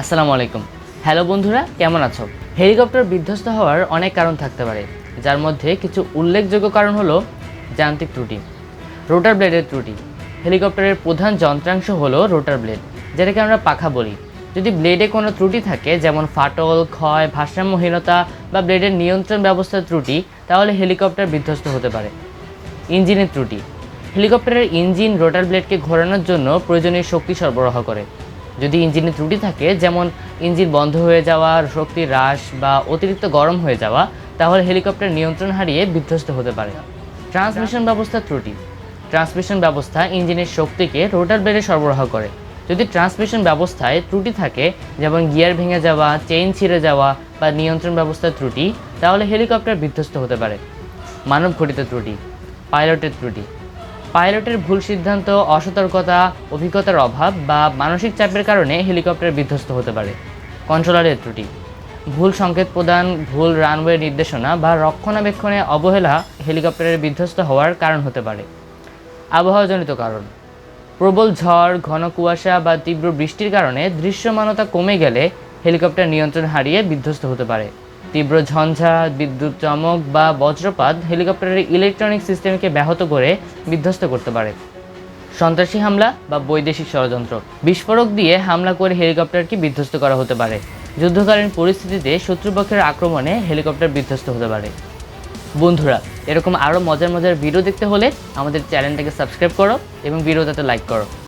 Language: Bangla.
আসসালামু আলাইকুম। হ্যালো বন্ধুরা, কেমন আছো? হেলিকপ্টার বিধ্বস্ত হওয়ার অনেক কারণ থাকতে পারে, যার মধ্যে কিছু উল্লেখযোগ্য কারণ হলো যান্ত্রিক ত্রুটি, রোটার ব্লেডের ত্রুটি। হেলিকপ্টারের প্রধান যন্ত্রাংশ হলো রোটার ব্লেড, যেটাকে আমরা পাখা বলি। যদি ব্লেডে কোনো ত্রুটি থাকে, যেমন ফাটল, ক্ষয়, ভারসাম্যহীনতা বা ব্লেডের নিয়ন্ত্রণ ব্যবস্থার ত্রুটি, তাহলে হেলিকপ্টার বিধ্বস্ত হতে পারে। ইঞ্জিনের ত্রুটি। হেলিকপ্টারের ইঞ্জিন রোটার ব্লেডকে ঘোরানোর জন্য প্রয়োজনীয় শক্তি সরবরাহ করে। যদি ইঞ্জিনে ত্রুটি থাকে, যেমন ইঞ্জিন বন্ধ হয়ে যাওয়া শক্তি হ্রাস বা অতিরিক্ত গরম হয়ে যাওয়া, তাহলে হেলিকপ্টার নিয়ন্ত্রণ হারিয়ে বিধ্বস্ত হতে পারে। ট্রান্সমিশন ব্যবস্থার ত্রুটি। ট্রান্সমিশন ব্যবস্থা ইঞ্জিনের শক্তিকে রোটার বেড়ে সরবরাহ করে। যদি ট্রান্সমিশন ব্যবস্থায় ত্রুটি থাকে, যেমন গিয়ার ভেঙে যাওয়া, চেইন ছিঁড়ে যাওয়া বা নিয়ন্ত্রণ ব্যবস্থার ত্রুটি, তাহলে হেলিকপ্টার বিধ্বস্ত হতে পারে। মানব ঘটিত ত্রুটি। পাইলটের ত্রুটি। পাইলটের ভুল সিদ্ধান্ত, অসতর্কতা, অভিজ্ঞতার অভাব বা মানসিক চাপের কারণে হেলিকপ্টার বিধ্বস্ত হতে পারে। কন্ট্রোলারের ত্রুটি। ভুল সংকেত প্রদান, ভুল রানওয়ে নির্দেশনা বা রক্ষণাবেক্ষণে অবহেলা হেলিকপ্টারের বিধ্বস্ত হওয়ার কারণ হতে পারে। আবহাওয়াজনিত কারণ। প্রবল ঝড়, ঘন কুয়াশা বা তীব্র বৃষ্টির কারণে দৃশ্যমানতা কমে গেলে হেলিকপ্টার নিয়ন্ত্রণ হারিয়ে বিধ্বস্ত হতে পারে। তীব্র ঝঞ্ঝা, বিদ্যুৎ চমক বা বজ্রপাত হেলিকপ্টারের ইলেকট্রনিক সিস্টেমকে ব্যাহত করে বিধ্বস্ত করতে পারে। সন্ত্রাসী হামলা বা বৈদেশিক ষড়যন্ত্র বিস্ফোরক দিয়ে হামলা করে হেলিকপ্টারকে বিধ্বস্ত করা হতে পারে। যুদ্ধকালীন পরিস্থিতিতে শত্রুপক্ষের আক্রমণে হেলিকপ্টার বিধ্বস্ত হতে পারে। বন্ধুরা, এরকম আরও মজার মজার ভিডিও দেখতে হলে আমাদের চ্যানেলটাকে সাবস্ক্রাইব করো এবং ভিডিওটাতে লাইক করো।